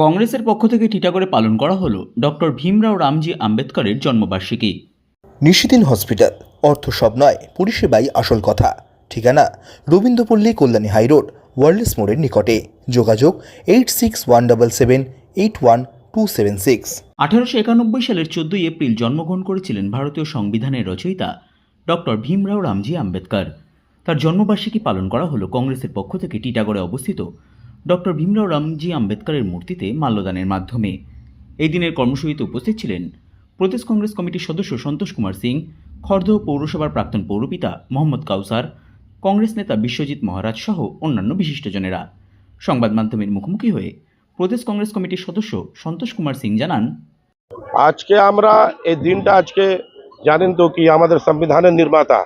কংগ্রেসের পক্ষ থেকে টিটাগড়ে পালন করা হলো ডক্টর ভীমরাও রামজি আম্বেদকরের জন্মবার্ষিকী। নিশিদিন হসপিটাল অর্থ সব নয় পরিষেবাই আসল কথা। ঠিকানা রবীন্দ্রপল্লী কল্যাণী হাইরোড ওয়ার্ল্ডস মোড়ের নিকটে। যোগাযোগ eight six one double seven eight one two seven six. আঠারোশো একানব্বই সালের চোদ্দই এপ্রিল জন্মগ্রহণ করেছিলেন ভারতীয় সংবিধানের রচয়িতা ডক্টর ভীমরাও রামজি আম্বেদকর। তার জন্মবার্ষিকী পালন করা হলো কংগ্রেসের পক্ষ থেকে টিটাগড়ে অবস্থিত ডক্টর ভীমরাও রামজি আম্বেদকরের মূর্তিতে মাল্যদানের মাধ্যমে। এই দিনের কর্মসূচিতে উপস্থিত ছিলেন প্রদেশ কংগ্রেস কমিটির সদস্য সন্তোষ কুমার সিং খর্দহ পৌরসভার প্রাক্তন পৌরপিতা মোহাম্মদ কাউসার, কংগ্রেস নেতা বিশ্বজিৎ মহারাজ সহ অন্যান্য বিশিষ্টজনেরা। সংবাদ মাধ্যমের মুখোমুখি হয়ে প্রদেশ কংগ্রেস কমিটির সদস্য সন্তোষ কুমার সিং জানান, আজকে আমরা এই দিনটা আজকে জানেন তো কি আমাদের সংবিধানের নির্মাতা,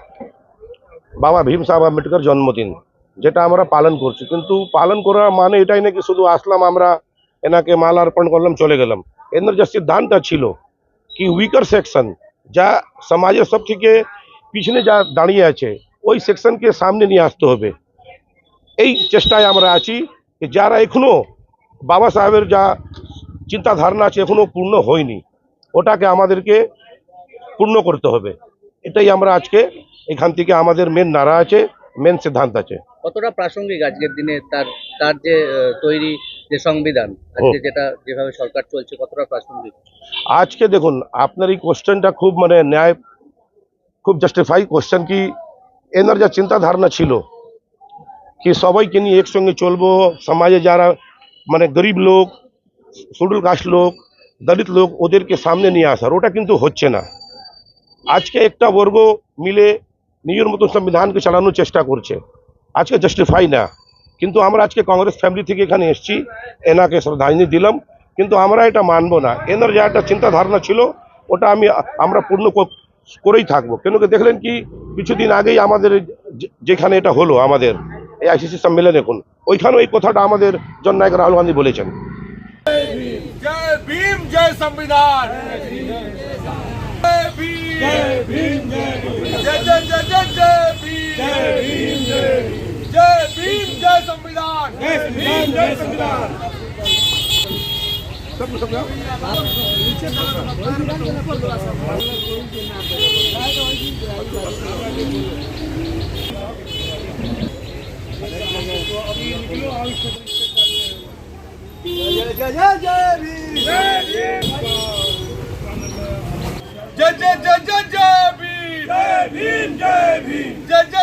বাবা ভীম সাহেব আম্বেদকর জন্মদিন। যেটা আমরা পালন করছি। কিন্তু পালন করা মানে এটাই নাকি শুধু আসলাম আমরা, এনাকে মাল অর্পণ করলাম, চলে গেলাম। এনার যে সিদ্ধান্তটা ছিল, কি উইকার সেকশন যা সমাজের সব থেকে পিছনে যা দাঁড়িয়ে আছে, ওই সেকশনকে সামনে নিয়ে আসতে হবে। এই চেষ্টায় আমরা আছি যে যারা এখনও বাবা সাহেবের যা চিন্তাধারণা আছে, এখনও পূর্ণ হয়নি, ওটাকে আমাদেরকে পূর্ণ করতে হবে। এটাই আমরা আজকে এখান থেকে আমাদের মেন নারা আছে মেন সিদ্ধান্ত আছে। কতটা প্রাসঙ্গিক আজকের দিনে তার তার যে তৈরি যে সংবিধান আজকে যেটা যেভাবে সরকার চলছে কতটা প্রাসঙ্গিক? আজকে দেখুন আপনার এই কোশ্চেনটা খুব মানে ন্যায় খুব জাস্টিফাই কোশ্চেন কি এনার যা চিন্তা ধারণা ছিল কি সবাইকে নিয়ে একসঙ্গে চলবো সমাজে যারা মানে গরিব লোক শিডিউল কাস্ট লোক দলিত লোক ওদেরকে সামনে নিয়ে আসার ওটা কিন্তু হচ্ছে না। আজকে একটা বর্গ মিলে নিজের মতো সংবিধানকে চালানোর চেষ্টা করছে। আজকে জাস্টিফাই না। কিন্তু আমরা আজকে কংগ্রেস ফ্যামিলি থেকে এখানে এসছি, এনাকে শ্রদ্ধাঞ্জলি দিলাম। কিন্তু আমরা এটা মানব না। এনার যা একটা চিন্তাধারণা ছিল, ওটা আমি, আমরা পূর্ণ করেই থাকব। কেন কি দেখলেন কি, কিছুদিন আগেই আমাদের যেখানে এটা হলো আমাদের, এই আইসিসি সম্মেলন এখন ওইখানে ওই কথাটা আমাদের জননায়ক রাহুল গান্ধী বলেছেন। জয় ভীম, জয় সংবিধান। भीम जय संविधान जय भीम जय संविधान जय जय जय जय जय भीम जय भीम जय भीम जय जय जय जय जय